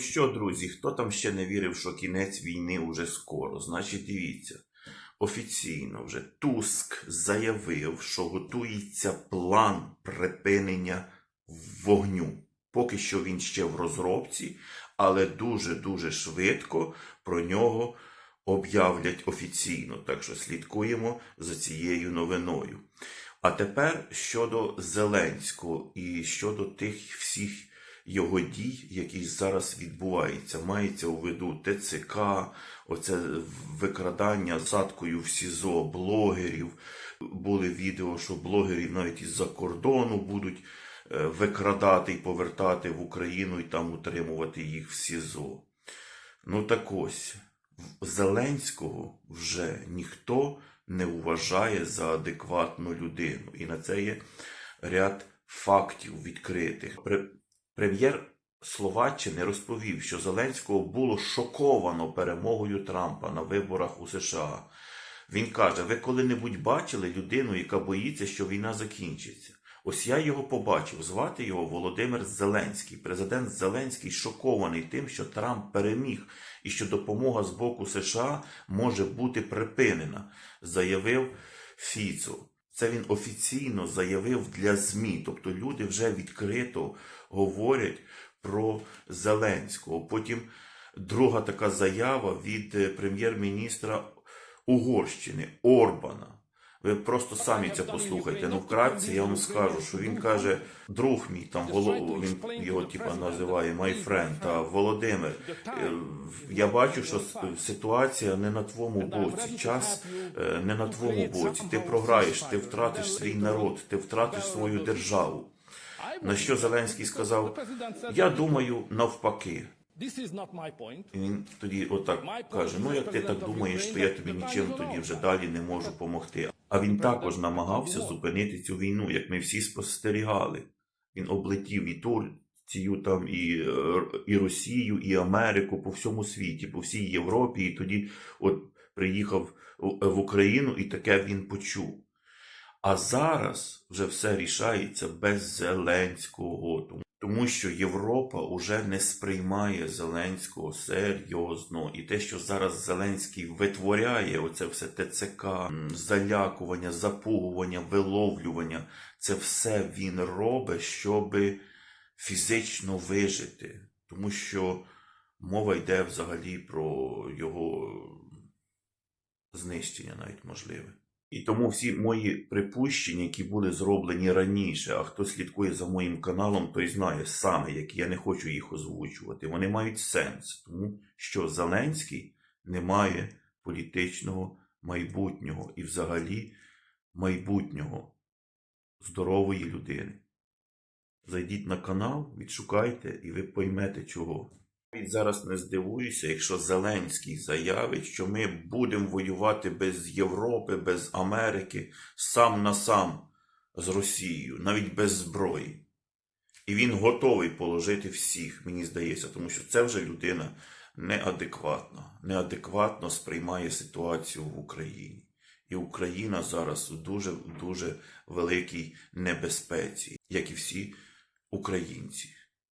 Що, друзі, хто там ще не вірив, що кінець війни уже скоро? Значить, дивіться. Офіційно вже Туск заявив, що готується план припинення вогню. Поки що він ще в розробці, але дуже-дуже швидко про нього об'являть офіційно. Так що слідкуємо за цією новиною. А тепер щодо Зеленського і щодо тих всіх його дій, які зараз відбуваються. Мається у виду ТЦК, оце викрадання заткою в СІЗО блогерів. Були відео, що блогерів навіть із-за кордону будуть е, викрадати і повертати в Україну і там утримувати їх в СІЗО. Ну так ось, Зеленського вже ніхто не вважає за адекватну людину. І на це є ряд фактів відкритих. Пре- Прем'єр Словаччини розповів, що Зеленського було шоковано перемогою Трампа на виборах у США. Він каже: ви коли-небудь бачили людину, яка боїться, що війна закінчиться? Ось я його побачив. Звати його Володимир Зеленський. Президент Зеленський шокований тим, що Трамп переміг і що допомога з боку США може бути припинена, заявив Фіцо. Це він офіційно заявив для ЗМІ. Тобто люди вже відкрито говорять про Зеленського. Потім друга така заява від е, прем'єр-міністра Угорщини Орбана. Ви просто самі це послухайте. Ну, вкратце я вам скажу, що він каже, друг мій там Воло... він його типа називає my friend, та Володимир. е, Я бачу, що ситуація не на твоєму боці. Час е, не на твоєму боці. Ти програєш, ти втратиш свій народ, ти втратиш свою державу. На що Зеленський сказав: Я думаю, навпаки. І він тоді отак каже: Ну, як ти так думаєш, то я тобі нічим тоді вже далі не можу допомогти. А він також намагався зупинити цю війну, як ми всі спостерігали. Він облетів і Турцію, там, і, е, і Росію, і Америку по всьому світі, по всій Європі. І тоді от приїхав в в Україну, і таке він почув. А зараз вже все рішається без Зеленського. Тому- що Європа уже не сприймає Зеленського серйозно. І те, що зараз Зеленський витворяє, оце все ТЦК, залякування, запугування, виловлювання, це все він робить, щоб фізично вижити. Тому що мова йде взагалі про його знищення навіть можливе. І тому всі мої припущення, які були зроблені раніше, а хто слідкує за моїм каналом, той знає саме, які я не хочу їх озвучувати. Вони мають сенс, тому що Зеленський не має політичного майбутнього і взагалі майбутнього здорової людини. Зайдіть на канал, відшукайте, і ви поймете чого. Зараз не здивуюся, якщо Зеленський заявить, що ми будемо воювати без Європи, без Америки, сам на сам з Росією, навіть без зброї. І він готовий положити всіх, мені здається, тому що це вже людина неадекватна, неадекватно сприймає ситуацію в Україні. І Україна зараз у дуже дуже великій небезпеці, як і всі українці.